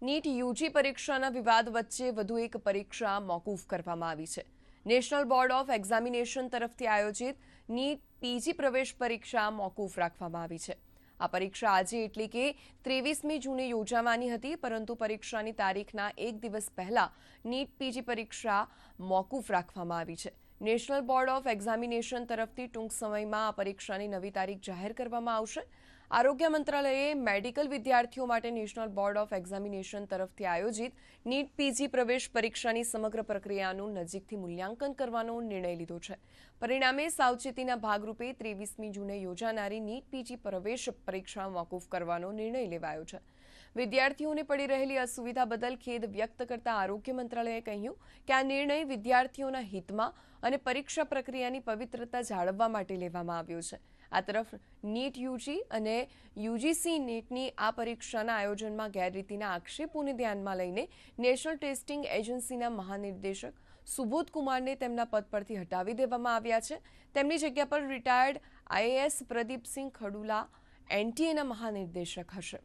NEET UG પરીક્ષાના વિવાદ વચ્ચે વધુ એક પરીક્ષા મોકૂફ કરવામાં આવી છે. નેશનલ બોર્ડ ઓફ એક્ઝામિનેશન તરફથી આયોજિત નીટ પીજી પ્રવેશ પરીક્ષા મોકૂફ રાખવામાં આવી છે. આ પરીક્ષા આજે એટલે કે ત્રેવીસમી જૂને યોજાવાની હતી, પરંતુ પરીક્ષાની તારીખના એક દિવસ પહેલા નીટ પીજી પરીક્ષા મોકૂફ રાખવામાં આવી છે. નેશનલ બોર્ડ ઓફ એક્ઝામિનેશન તરફથી ટૂંક સમયમાં આ પરીક્ષાની નવી તારીખ જાહેર કરવામાં આવશે. આરોગ્ય મંત્રાલયે મેડિકલ વિદ્યાર્થીઓ માટે નેશનલ બોર્ડ ઓફ એક્ઝામિનેશન તરફથી આયોજિત નીટ પીજી પ્રવેશ પરીક્ષાની સમગ્ર પ્રક્રિયાનું નજીકથી મૂલ્યાંકન કરવાનો નિર્ણય લીધો છે. પરિણામે સાવચેતીના ભાગરૂપે ત્રેવીસમી જૂને યોજાનારી નીટ પીજી પ્રવેશ પરીક્ષા મોકૂફ કરવાનો નિર્ણય લેવાયો છે. વિદ્યાર્થીઓને પડી રહેલી અસુવિધા બદલ ખેદ વ્યક્ત કરતા આરોગ્ય મંત્રાલયે કહ્યું કે આ નિર્ણય વિદ્યાર્થીઓના હિતમાં અને પરીક્ષા પ્રક્રિયાની પવિત્રતા જાળવવા માટે લેવામાં આવ્યો છે. આ તરફ નીટ યુજી અને યુજીસી નીટની આ પરીક્ષાના આયોજનમાં ગેરરીતિના આક્ષેપોને ધ્યાનમાં લઈને નેશનલ ટેસ્ટિંગ એજન્સીના મહાનિર્દેશક સુબોધ કુમારને તેમના પદ પરથી હટાવી દેવામાં આવ્યા છે. તેમની જગ્યા પર રિટાયર્ડ આઈએએસ પ્રદીપસિંહ ખડુલા એનટીએના મહાનિર્દેશક હશે.